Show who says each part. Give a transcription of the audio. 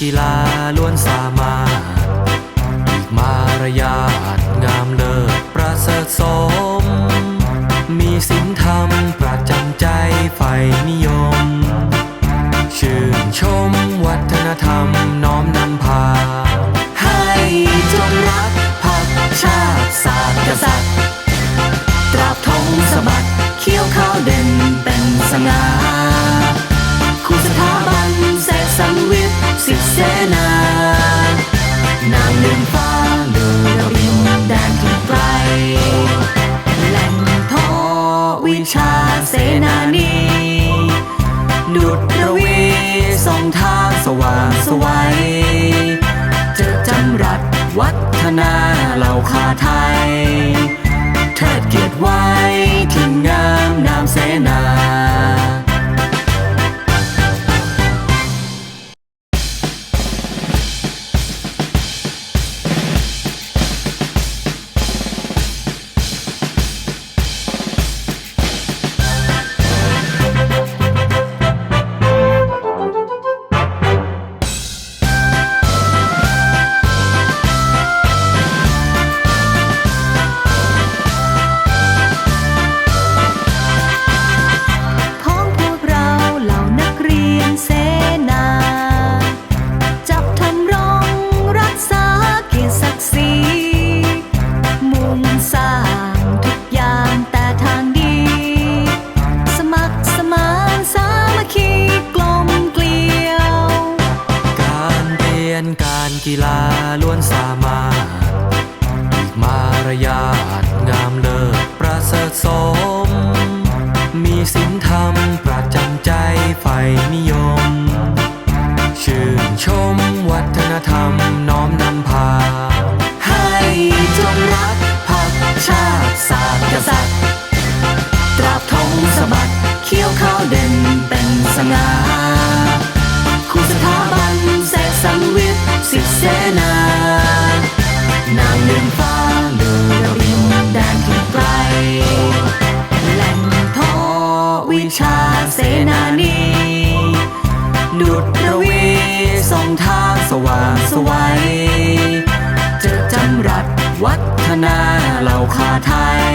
Speaker 1: กีฬาล้วนสามารถอีกมารยาทงามเลิศประเสริฐสม มีศีลธรรมประจำใจใฝ่นิยม ชื่นชมวัฒนธรรมน้อมนำพา ให้จงรักภักชาติศาสตร์กษัตริย์ตราบธงสะบัดเขียวขาวเด่นเป็นสง่า ดุดระวีส่องทางสว่างสวัยเจอจำรัดวัฒนาเหล่าคาไทย เทิดเกียรติไว้ถึงงามนามเสนา
Speaker 2: กี
Speaker 1: ฬาล้วนสามารถอีกมารยาทงามเลิศประเสริฐสม มีศีลธรรมประจำใจใฝ่นิยม เสนานางเลือนฟ้าเลยระบินแดนที่ไกลแหล่งทอวิชาเสนานีดุดระวีส่งทางสว่างสวัยเจอจำรัดวัฒนาเหล่าคาไทย